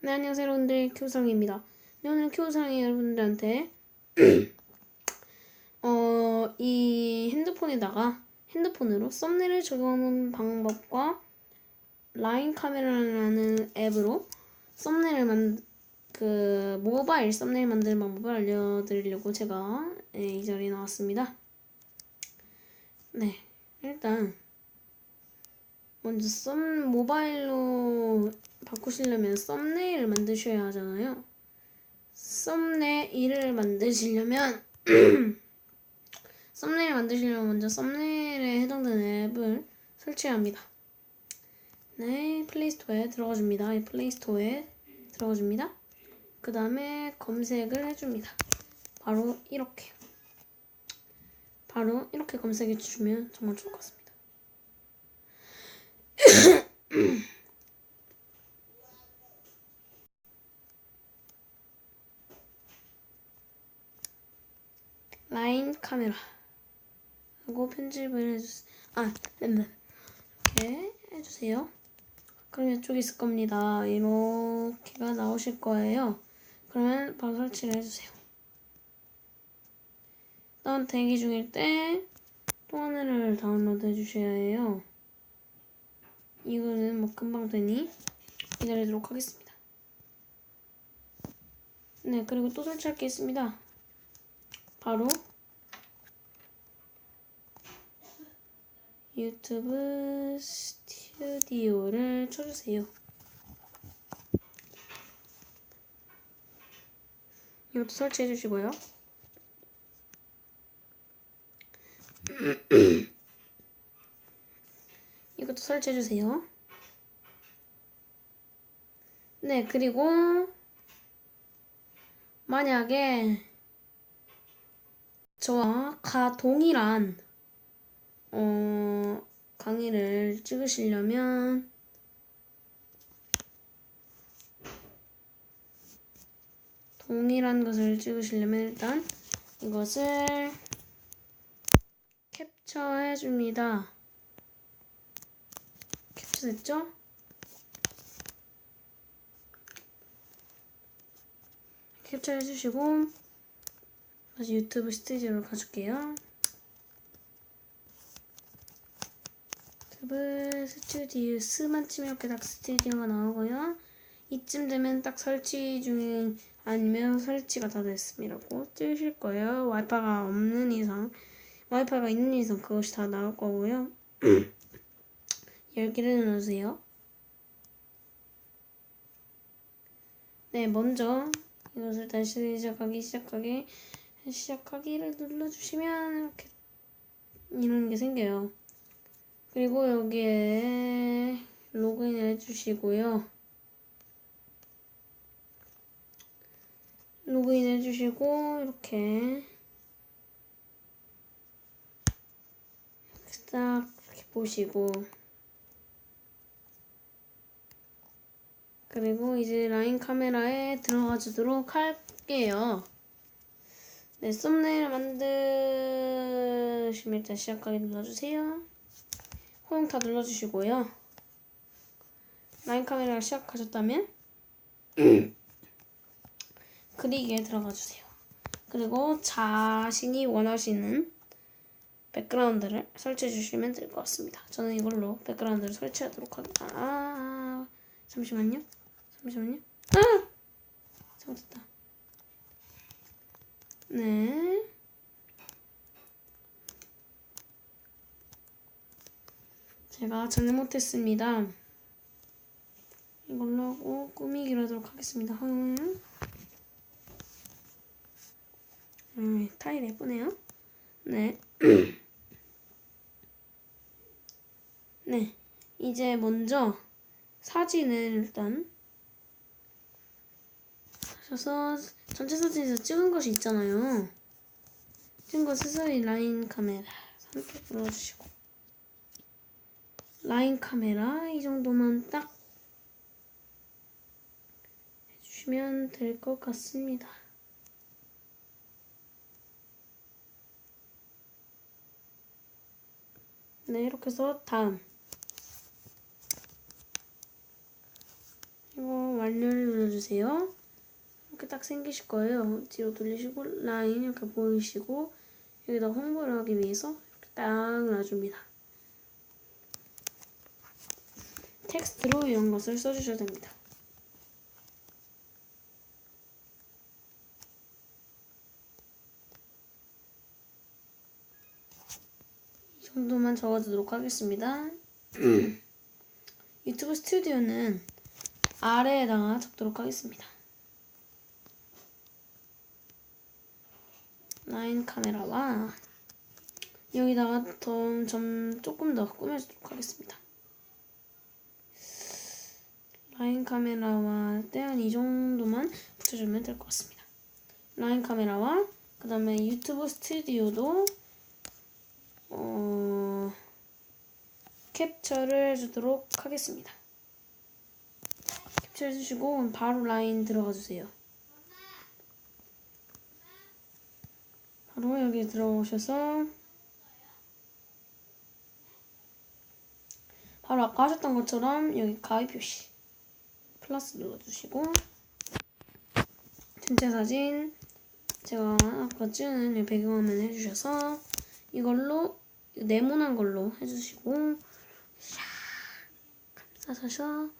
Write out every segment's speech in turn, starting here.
네, 안녕하세요, 여러분들. 큐상입니다. 네, 오늘 큐상이 여러분들한테, 어, 이 핸드폰에다가, 핸드폰으로 썸네일을 적용하는 방법과 라인 카메라라는 앱으로 썸네일을 만, 그, 모바일 썸네일 만드는 방법을 알려드리려고 제가 예, 이 자리에 나왔습니다. 네, 일단, 먼저 썸 모바일로 바꾸시려면 썸네일을 만드셔야 하잖아요. 썸네일을 만드시려면 썸네일 만드시려면 먼저 썸네일에 해당되는 앱을 설치해야 합니다. 네, 플레이스토어에 들어가 줍니다. 이 플레이스토어에 들어가 줍니다. 그 다음에 검색을 해줍니다. 바로 이렇게. 바로 이렇게 검색해 주시면 정말 좋을 것 같습니다. 라인 카메라 하고 편집을 해주세요. 아, 네, 이렇게 해주세요. 그럼 이쪽에 있을 겁니다. 이렇게가 나오실 거예요. 그러면 바로 설치를 해주세요. 다운 대기 중일 때 또 하나를 다운로드 해주셔야 해요. 이거는 뭐 금방 되니 기다리도록 하겠습니다. 네, 그리고 또 설치할 게 있습니다. 바로 유튜브 스튜디오를 쳐주세요. 이것도 설치해 주시고요. 이것도 설치해 주세요. 네, 그리고 만약에 저와 가 동일한 어, 강의를 찍으시려면 동일한 것을 찍으시려면 일단 이것을 캡처해 줍니다. 캡처됐죠? 캡처해 주시고 다시 유튜브 스튜디오로 가줄게요. 유튜브 스튜디오 스만 치면 이렇게 딱 스튜디오가 나오고요. 이쯤 되면 딱 설치 중인 아니면 설치가 다 됐음이라고 뜨실 거예요. 와이파이가 없는 이상 와이파이가 있는 이상 그것이 다 나올 거고요. 열기를 눌러주세요. 네, 먼저 이것을 다시 시작하기 시작하기 시작하기를 눌러주시면 이렇게 이런 게 생겨요. 그리고 여기에 로그인 해주시고요. 로그인 해주시고 이렇게 딱 이렇게 보시고 그리고 이제 라인 카메라에 들어가 주도록 할게요. 네, 썸네일 만드시면 일단 시작하기 눌러주세요. 호용 다 눌러주시고요. 라인 카메라 시작하셨다면 그리기에 들어가 주세요. 그리고 자신이 원하시는 백그라운드를 설치해 주시면 될 것 같습니다. 저는 이걸로 백그라운드를 설치하도록 하겠습니다. 아, 아, 잠시만요. 잠시만요. 아! 잘못했다. 네. 제가 잘못했습니다. 이걸로 하고 꾸미기로 하도록 하겠습니다. 음, 음 타일 예쁘네요. 네. 네. 이제 먼저 사진을 일단 하셔서 전체 사진에서 찍은 것이 있잖아요. 찍은 거 스스로 라인 카메라 선택 눌러주시고 라인 카메라 이 정도만 딱 해주시면 될 것 같습니다. 네, 이렇게 해서 다음 이거 완료를 눌러주세요. 이렇게 딱 생기실 거예요. 뒤로 돌리시고 라인 이렇게 보이시고 여기다 홍보를 하기 위해서 이렇게 딱 놔줍니다. 텍스트로 이런 것을 써주셔야 됩니다. 이 정도만 적어두도록 하겠습니다. 유튜브 스튜디오는 아래에다가 적도록 하겠습니다. 라인 카메라와 여기다가 더, 좀 조금 더 꾸며주도록 하겠습니다. 라인 카메라와 할때한 이 정도만 붙여주면 될 것 같습니다. 라인 카메라와 그 다음에 유튜브 스튜디오도 어, 캡처를 해주도록 하겠습니다. 캡처 해주시고 바로 라인 들어가 주세요. 바로 여기 들어오셔서 바로 아까 하셨던 것처럼 여기 가위 표시 플러스 눌러주시고 전체 사진 제가 아까 찍은 이 배경화면 해주셔서 이걸로 네모난 걸로 해주시고 샥 감싸셔서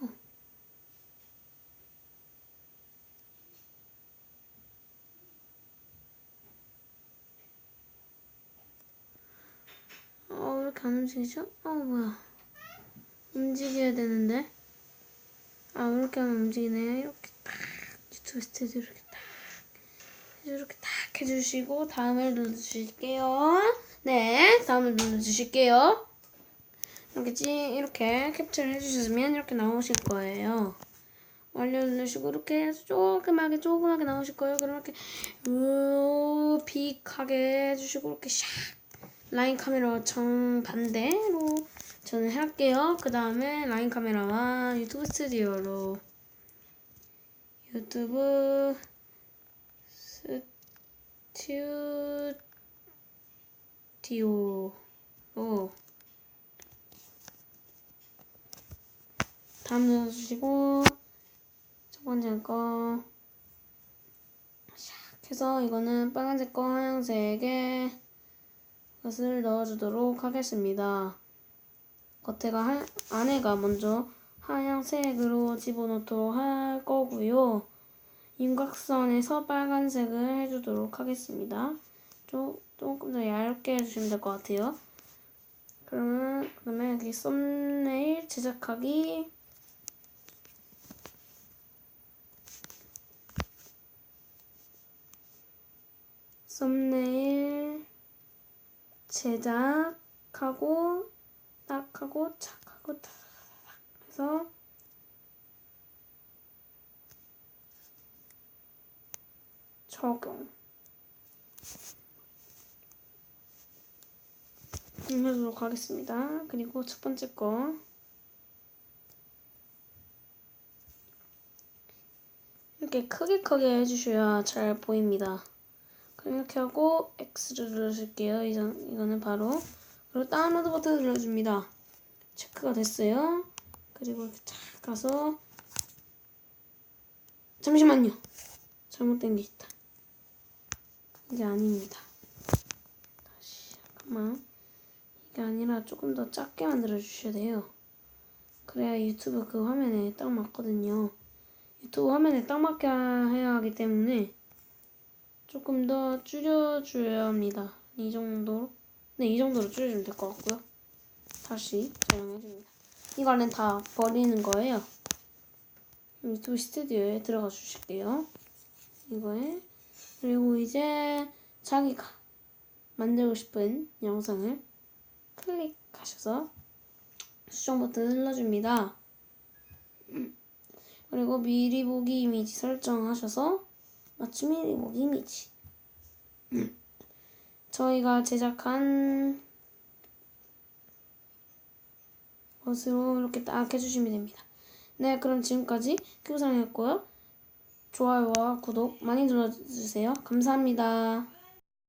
어. 어, 왜 이렇게 안 움직이죠? 어, 뭐야. 움직여야 되는데. 아, 이렇게 하면 움직이네. 이렇게 딱, 유튜브 스튜디오 이렇게 딱, 이렇게 딱 해주시고, 다음을 눌러주실게요. 네, 다음을 눌러주실게요. 이렇게 찌, 이렇게 캡처를 해주셨으면 이렇게 나오실 거예요. 완료 누르시고 이렇게 조그맣게 조그맣게 나오실 거예요. 그럼 이렇게 우빅하게 해주시고 이렇게 샥 라인 카메라 정반대로 저는 할게요. 그 다음에 라인 카메라와 유튜브 스튜디오로. 유튜브 스튜디오로. 다음 눌러주시고 첫 번째 거. 샥 해서 이거는 빨간색 거 하얀색에 것을 넣어주도록 하겠습니다. 겉에가 하, 안에가 먼저 하얀색으로 집어넣도록 할 거고요. 윤곽선에서 빨간색을 해주도록 하겠습니다. 조, 조금 더 얇게 해주시면 될 것 같아요. 그러면 그다음에 여기 썸네일 제작하기 썸네일 제작하고 딱 하고 착 하고 탁 해서 적용 해보도록 하겠습니다. 그리고 첫 번째 거 이렇게 크게 크게 해주셔야 잘 보입니다. 이렇게 하고 X를 눌러줄게요. 이전, 이거는 바로 그리고 다운로드 버튼 눌러줍니다. 체크가 됐어요. 그리고 이렇게 탁 가서 잠시만요. 잘못된 게 있다. 이게 아닙니다. 다시 잠깐만. 이게 아니라 조금 더 작게 만들어 주셔야 돼요. 그래야 유튜브 그 화면에 딱 맞거든요. 유튜브 화면에 딱 맞게 해야 하기 때문에 조금 더 줄여줘야 합니다. 이 정도. 네, 이 정도로 줄여주면 될 것 같고요. 다시 촬영해줍니다. 이거는 다 버리는 거예요. 유튜브 스튜디오에 들어가 주실게요. 이거에. 그리고 이제 자기가 만들고 싶은 영상을 클릭하셔서 수정 버튼 눌러줍니다. 그리고 미리 보기 이미지 설정하셔서 맞춤 미리 보기 이미지. 저희가 제작한 것으로 이렇게 딱 해주시면 됩니다. 네, 그럼 지금까지 큐브상이었고요. 좋아요와 구독 많이 눌러주세요. 감사합니다.